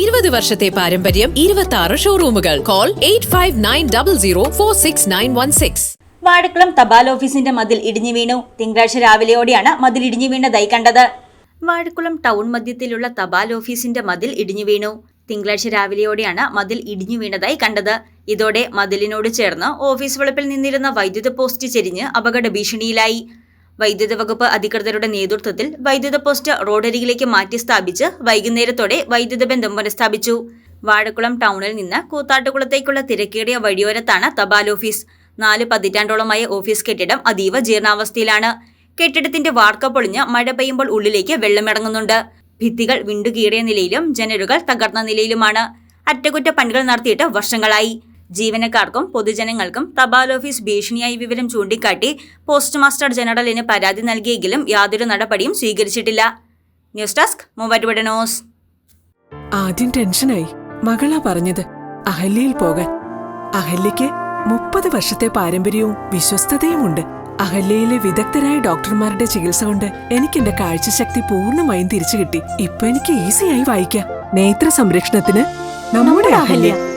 ഇരുപത് വർഷത്തെ പാരമ്പര്യം ഇരുപത്തി ആറ് ഷോറൂമുകൾ call eight five nine double zero four six nine one six Vazhakulam തപാൽ ഓഫീസിന്റെ മതിൽ ഇടിഞ്ഞു വീണു. തിങ്കളാഴ്ച രാവിലെയോടെയാണ് മതിൽ ഇടിഞ്ഞു വീണതായി കണ്ടത്. വാഴക്കുളം ടൗൺ മധ്യത്തിലുള്ള തപാൽ ഓഫീസിന്റെ മതിൽ ഇടിഞ്ഞു വീണു. തിങ്കളാഴ്ച രാവിലെയോടെയാണ് മതിൽ ഇടിഞ്ഞു വീണതായി കണ്ടത്. ഇതോടെ മതിലിനോട് ചേർന്ന് ഓഫീസ് വളപ്പിൽ നിന്നിരുന്ന വൈദ്യുത പോസ്റ്റ് ചെരിഞ്ഞ് അപകട ഭീഷണിയിലായി. വൈദ്യുത വകുപ്പ് അധികൃതരുടെ നേതൃത്വത്തിൽ വൈദ്യുത പോസ്റ്റ് റോഡരികിലേക്ക് മാറ്റി സ്ഥാപിച്ച് വൈകുന്നേരത്തോടെ വൈദ്യുത ബന്ധം പുനഃസ്ഥാപിച്ചു. വാഴക്കുളം ടൗണിൽ നിന്ന് കൂത്താട്ടുകുളത്തേക്കുള്ള തിരക്കേറിയ വഴിയോരത്താണ് തപാൽ ഓഫീസ്. നാല് പതിറ്റാണ്ടോളമായ ഓഫീസ് കെട്ടിടം അതീവ ജീർണാവസ്ഥയിലാണ്. കെട്ടിടത്തിന്റെ വാർക്ക പൊളിഞ്ഞ് മഴ പെയ്യുമ്പോൾ ഉള്ളിലേക്ക് വെള്ളമിറങ്ങുന്നുണ്ട്. ഭിത്തികൾ വിണ്ടുകീറിയ നിലയിലും ജനലുകൾ തകർന്ന നിലയിലുമാണ്. അറ്റകുറ്റപ്പണികൾ നടത്തിയിട്ട് വർഷങ്ങളായി. ജീവനക്കാർക്കും പൊതുജനങ്ങൾക്കും തപാൽ ഓഫീസ് ഭീഷണിയായി വിവരം ചൂണ്ടിക്കാട്ടി പോസ്റ്റ് മാസ്റ്റർ ജനറലിന് പരാതി നൽകിയെങ്കിലും യാതൊരു നടപടിയും സ്വീകരിച്ചിട്ടില്ല. News desk Muvattupuzha news. ആദ്യം ടെൻഷനായി. മകളാ പറഞ്ഞത് അഹല്യയിൽ പോകാൻ. അഹല്യയ്ക്ക് മുപ്പത് വർഷത്തെ പാരമ്പര്യവും വിശ്വസ്തതയുമുണ്ട്. അഹല്യയിലെ വിദഗ്ധരായ ഡോക്ടർമാരുടെ ചികിത്സ കൊണ്ട് എനിക്ക് എന്റെ കാഴ്ചശക്തി പൂർണമായും തിരിച്ചു കിട്ടി ഇപ്പൊ എനിക്ക് ഈസിയായി വായിക്കാം. നേത്ര സംരക്ഷണത്തിന് നമ്മുടെ Ahalya.